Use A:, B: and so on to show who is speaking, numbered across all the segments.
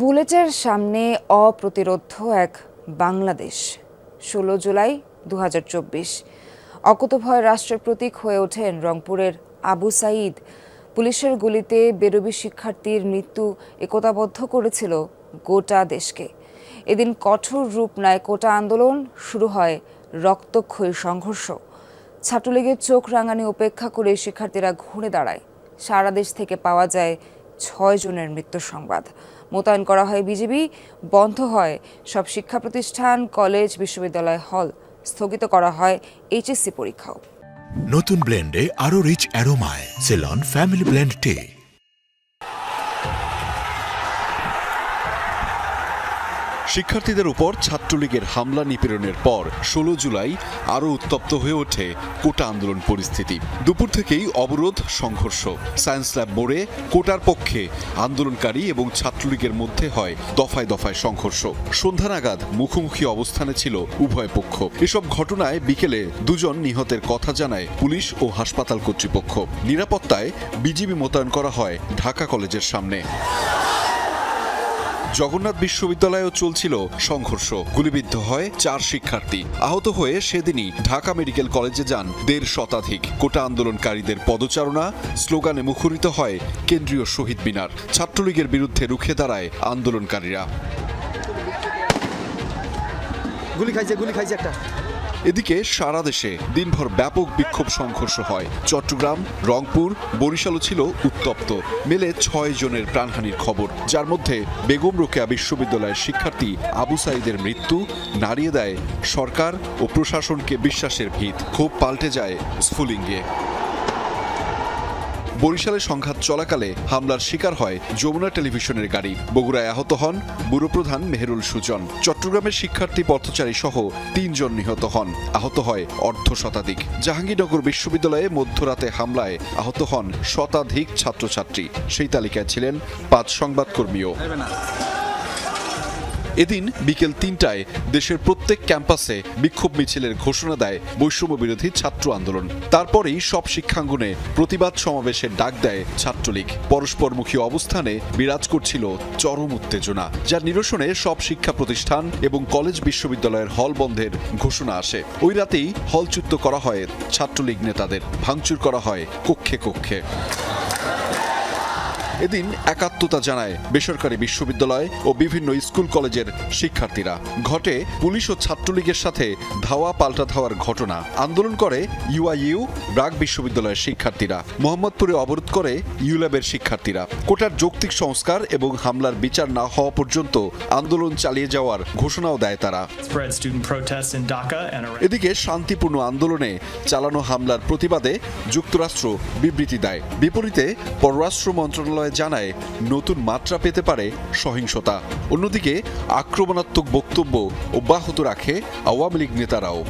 A: বুলেটের সামনে অপ্রতিরোধ্য এক বাংলাদেশ ষোলো জুলাই দু অকুতভয় রাষ্ট্রের প্রতীক হয়ে ওঠেন রংপুরের আবু সাইদ পুলিশের গুলিতে বেরবি শিক্ষার্থীর মৃত্যু একতাবদ্ধ করেছিল গোটা দেশকে এদিন কঠোর রূপ নেয় কোটা আন্দোলন শুরু হয় রক্তক্ষয়ী সংঘর্ষ ছাত্রলীগের চোখ রাঙানি উপেক্ষা করে শিক্ষার্থীরা ঘুরে দাঁড়ায় সারা দেশ থেকে পাওয়া যায় ছয় জনের মৃত্যু সংবাদ মোতায়েন করা হয় বিজেপি বন্ধ হয় সব শিক্ষা প্রতিষ্ঠান কলেজ বিশ্ববিদ্যালয় হল স্থগিত করা হয় এইচএসসি পরীক্ষাও
B: নতুন ব্লেন্ডে আরও রিচ অ্যারোমায় সেলন ফ্যামিলি ব্লেন্ড টে শিক্ষার্থীদের উপর ছাত্রলীগের হামলা নিপীড়নের পর ষোলো জুলাই আরও উত্তপ্ত হয়ে ওঠে কোটা আন্দোলন পরিস্থিতি দুপুর থেকেই অবরোধ সংঘর্ষ সায়েন্স ল্যাব মোড়ে কোটার পক্ষে আন্দোলনকারী এবং ছাত্রলীগের মধ্যে হয় দফায় দফায় সংঘর্ষ সন্ধ্যা নাগাদ মুখোমুখি অবস্থানে ছিল উভয় পক্ষ এসব ঘটনায় বিকেলে দুজন নিহতের কথা জানায় পুলিশ ও হাসপাতাল কর্তৃপক্ষ নিরাপত্তায় বিজিবি মোতায়েন করা হয় ঢাকা কলেজের সামনে জগন্নাথ বিশ্ববিদ্যালয়েও চলছিল সংঘর্ষ গুলিবিদ্ধ হয় চার শিক্ষার্থী আহত হয়ে সেদিনই ঢাকা মেডিকেল কলেজে যান দেড় শতাধিক কোটা আন্দোলনকারীদের পদচারণা স্লোগানে মুখরিত হয় কেন্দ্রীয় শহীদ মিনার ছাত্রলীগের বিরুদ্ধে রুখে দাঁড়ায় আন্দোলনকারীরা গুলি খাইছে গুলি খাইছে একটা এদিকে সারা দেশে দিনভর ব্যাপক বিক্ষোভ সংঘর্ষ হয় চট্টগ্রাম রংপুর বরিশালও ছিল উত্তপ্ত মেলে ছয় জনের প্রাণহানির খবর যার মধ্যে বেগম রোকেয়া বিশ্ববিদ্যালয়ের শিক্ষার্থী আবু সাইদের মৃত্যু নাড়িয়ে দেয় সরকার ও প্রশাসনকে বিশ্বাসের ভিত ক্ষোভ পাল্টে যায় স্ফুলিঙ্গে বরিশালে সংঘাত চলাকালে হামলার শিকার হয় যমুনা টেলিভিশনের গাড়ি বগুড়ায় আহত হন বুড়োপ্রধান মেহেরুল সুজন চট্টগ্রামের শিক্ষার্থী পথচারী সহ তিনজন নিহত হন আহত হয় অর্ধ শতাধিক জাহাঙ্গীরনগর বিশ্ববিদ্যালয়ে মধ্যরাতে হামলায় আহত হন শতাধিক ছাত্রছাত্রী সেই তালিকায় ছিলেন পাঁচ সংবাদকর্মীও এদিন বিকেল তিনটায় দেশের প্রত্যেক ক্যাম্পাসে বিক্ষোভ মিছিলের ঘোষণা দেয় বৈষম্য বিরোধী ছাত্র আন্দোলন তারপরেই সব শিক্ষাঙ্গনে প্রতিবাদ সমাবেশের ডাক দেয় ছাত্রলীগ পরস্পরমুখী অবস্থানে বিরাজ করছিল চরম উত্তেজনা যার নিরসনে সব শিক্ষা প্রতিষ্ঠান এবং কলেজ বিশ্ববিদ্যালয়ের হল বন্ধের ঘোষণা আসে ওই রাতেই হলচ্যুত করা হয় ছাত্রলীগ নেতাদের ভাঙচুর করা হয় কক্ষে কক্ষে এদিন একাত্মতা জানায় বেসরকারি বিশ্ববিদ্যালয় ও বিভিন্ন স্কুল কলেজের শিক্ষার্থীরা ঘটে পুলিশ ও ছাত্রলীগের সাথে ধাওয়া পাল্টা ধাওয়ার ঘটনা আন্দোলন করে ইউআইইউ ব্রাক বিশ্ববিদ্যালয়ের শিক্ষার্থীরা মোহাম্মদপুরে অবরোধ করে ইউল্যাবের শিক্ষার্থীরা কোটার যৌক্তিক সংস্কার এবং হামলার বিচার না হওয়া পর্যন্ত আন্দোলন চালিয়ে যাওয়ার ঘোষণাও দেয় তারা এদিকে শান্তিপূর্ণ আন্দোলনে চালানো হামলার প্রতিবাদে যুক্তরাষ্ট্র বিবৃতি দেয় বিপরীতে পররাষ্ট্র মন্ত্রণালয় মন্ত্রণালয় জানায় নতুন মাত্রা পেতে পারে সহিংসতা অন্যদিকে আক্রমণাত্মক বক্তব্য অব্যাহত রাখে আওয়ামী লীগ নেতারাও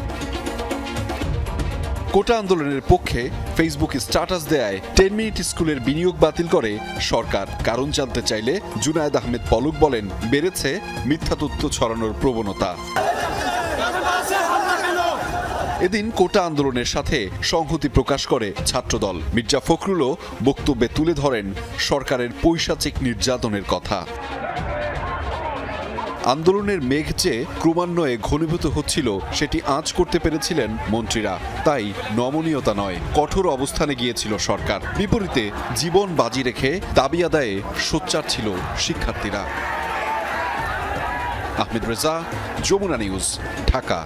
B: কোটা আন্দোলনের পক্ষে ফেসবুকে স্ট্যাটাস দেয় টেন মিনিট স্কুলের বিনিয়োগ বাতিল করে সরকার কারণ জানতে চাইলে জুনায়দ আহমেদ পলক বলেন বেড়েছে মিথ্যা তথ্য ছড়ানোর প্রবণতা এদিন কোটা আন্দোলনের সাথে সংহতি প্রকাশ করে ছাত্রদল মির্জা ফখরুলও বক্তব্যে তুলে ধরেন সরকারের পৈশাচিক নির্যাতনের কথা আন্দোলনের মেঘ যে ক্রমান্বয়ে ঘনীভূত হচ্ছিল সেটি আঁচ করতে পেরেছিলেন মন্ত্রীরা তাই নমনীয়তা নয় কঠোর অবস্থানে গিয়েছিল সরকার বিপরীতে জীবন বাজি রেখে দাবি আদায়ে সোচ্চার ছিল শিক্ষার্থীরা আহমেদ রেজা যমুনা নিউজ ঢাকা